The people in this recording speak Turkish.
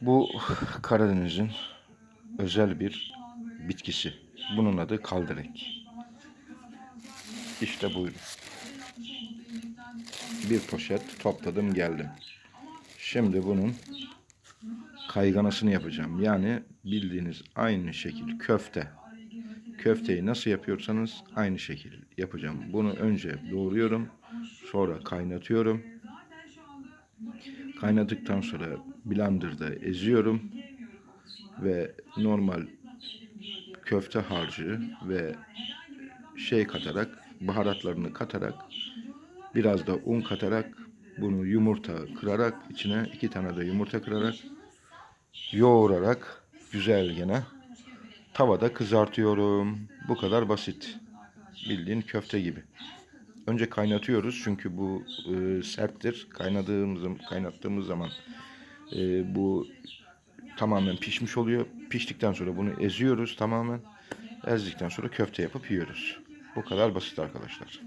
Bu Karadeniz'in özel bir bitkisi. Bunun adı kaldırek. İşte buyurun. Bir poşet topladım geldim. Şimdi bunun kayganasını yapacağım. Yani bildiğiniz aynı şekil köfte. Köfteyi nasıl yapıyorsanız aynı şekil yapacağım. Bunu önce doğruyorum. Sonra kaynatıyorum. Kaynadıktan sonra blenderda eziyorum. Ve normal köfte harcı ve şey katarak, baharatlarını katarak, biraz da un katarak, bunu yumurta kırarak, içine iki tane de yumurta kırarak, yoğurarak güzel gene tavada kızartıyorum. Bu kadar basit. Bildiğin köfte gibi. Önce kaynatıyoruz çünkü bu e, serttir. Kaynadığımız kaynattığımız zaman e, bu tamamen pişmiş oluyor. Piştikten sonra bunu eziyoruz tamamen. Ezdikten sonra köfte yapıp yiyoruz. Bu kadar basit arkadaşlar.